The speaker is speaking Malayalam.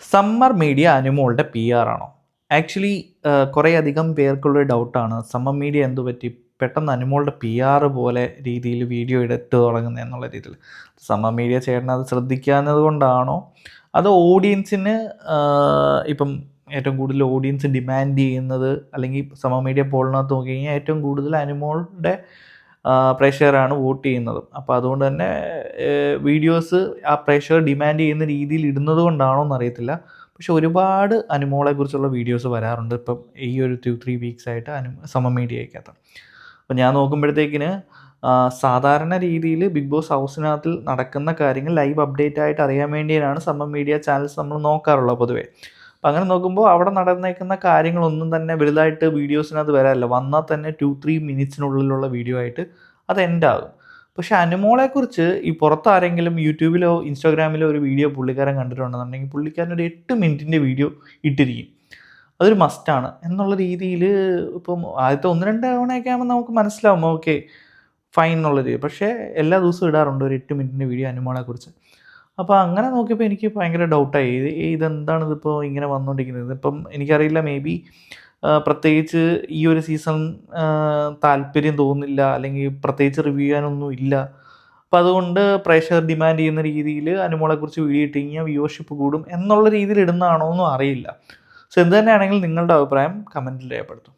സമ്മർ മീഡിയ അനുമോളുടെ പി ആർ ആണോ? ആക്ച്വലി കുറേ അധികം പേർക്കുള്ളൊരു ഡൗട്ടാണ് സമ്മർ മീഡിയ എന്തു പറ്റി? പെട്ടെന്ന് അനുമോളുടെ പി ആർ പോലെ രീതിയിൽ വീഡിയോ എടുത്ത് തുടങ്ങുന്നത് എന്നുള്ള രീതിയിൽ. സമ്മർ മീഡിയ ചേട്ടൻ അത് കൊണ്ടാണോ? അത് ഓഡിയൻസിന് ഇപ്പം ഏറ്റവും കൂടുതൽ ഓഡിയൻസ് ഡിമാൻഡ് ചെയ്യുന്നത് അല്ലെങ്കിൽ സമ മീഡിയ പോളിനകത്ത് നോക്കി കഴിഞ്ഞാൽ ഏറ്റവും കൂടുതൽ അനുമോളുടെ പ്രേക്ഷകരാണ് വോട്ട് ചെയ്യുന്നത്. അപ്പോൾ അതുകൊണ്ട് തന്നെ വീഡിയോസ് ആ പ്രേക്ഷകർ ഡിമാൻഡ് ചെയ്യുന്ന രീതിയിൽ ഇടുന്നത് കൊണ്ടാണോ എന്നറിയത്തില്ല. പക്ഷെ ഒരുപാട് അനുമോളെക്കുറിച്ചുള്ള വീഡിയോസ് വരാറുണ്ട് ഇപ്പം ഈ ഒരു ടു ത്രീ വീക്സ് ആയിട്ട് അനു സമ മീഡിയക്കകത്ത് അപ്പം ഞാൻ നോക്കുമ്പോഴത്തേക്കിന് സാധാരണ രീതിയിൽ ബിഗ് ബോസ് ഹൗസിനകത്തിൽ നടക്കുന്ന കാര്യങ്ങൾ ലൈവ് അപ്ഡേറ്റ് ആയിട്ട് അറിയാൻ വേണ്ടിയാണ് സമം മീഡിയ ചാനൽസ് നമ്മൾ നോക്കാറുള്ളത് പൊതുവേ. അപ്പം അങ്ങനെ നോക്കുമ്പോൾ അവിടെ നടന്നേക്കുന്ന കാര്യങ്ങളൊന്നും തന്നെ വലുതായിട്ട് വീഡിയോസിനകത്ത് വരാറില്ല. വന്നാൽ തന്നെ ടു ത്രീ മിനിറ്റ്സിനുള്ളിലുള്ള വീഡിയോ ആയിട്ട് അത് എൻഡാകും പക്ഷെ അനുമോളെക്കുറിച്ച് ഈ പുറത്ത് ആരെങ്കിലും യൂട്യൂബിലോ ഇൻസ്റ്റാഗ്രാമിലോ ഒരു വീഡിയോ പുള്ളിക്കാരൻ കണ്ടിട്ടുണ്ടെന്നുണ്ടെങ്കിൽ പുള്ളിക്കാരൻ ഒരു എട്ട് മിനിറ്റിന്റെ വീഡിയോ ഇട്ടിരിക്കും. അതൊരു മസ്റ്റാണ് എന്നുള്ള രീതിയിൽ ഇപ്പം ആദ്യത്തെ ഒന്ന് രണ്ട് തവണയൊക്കെ ആകുമ്പോൾ നമുക്ക് മനസ്സിലാവും. ഓക്കെ ഫൈൻ എന്നുള്ള രീതി. പക്ഷേ എല്ലാ ദിവസവും ഇടാറുണ്ട് ഒരു എട്ട് മിനിറ്റിന്റെ വീഡിയോ അനുമോളെക്കുറിച്ച്. അപ്പോൾ അങ്ങനെ നോക്കിയപ്പോൾ എനിക്ക് ഭയങ്കര ഡൗട്ടായി ഇത് ഇതെന്താണ് ഇതിപ്പോൾ ഇങ്ങനെ വന്നുകൊണ്ടിരിക്കുന്നത് ഇപ്പം എനിക്കറിയില്ല മേ ബി പ്രത്യേകിച്ച് ഈ ഒരു സീസൺ താല്പര്യം തോന്നില്ല അല്ലെങ്കിൽ പ്രത്യേകിച്ച് റിവ്യൂ ചെയ്യാനൊന്നും ഇല്ല. അപ്പോൾ അതുകൊണ്ട് പ്രേക്ഷകർ ഡിമാൻഡ് ചെയ്യുന്ന രീതിയിൽ അനുമോളെക്കുറിച്ച് വീഡിയോ ഇട്ട് കഴിഞ്ഞാൽ വ്യൂവർഷിപ്പ് കൂടും എന്നുള്ള രീതിയിൽ ഇടുന്നതാണോ എന്നും അറിയില്ല. സോ എന്ത് തന്നെയാണെങ്കിൽ നിങ്ങളുടെ അഭിപ്രായം കമന്റിൽ രേഖപ്പെടുത്തും.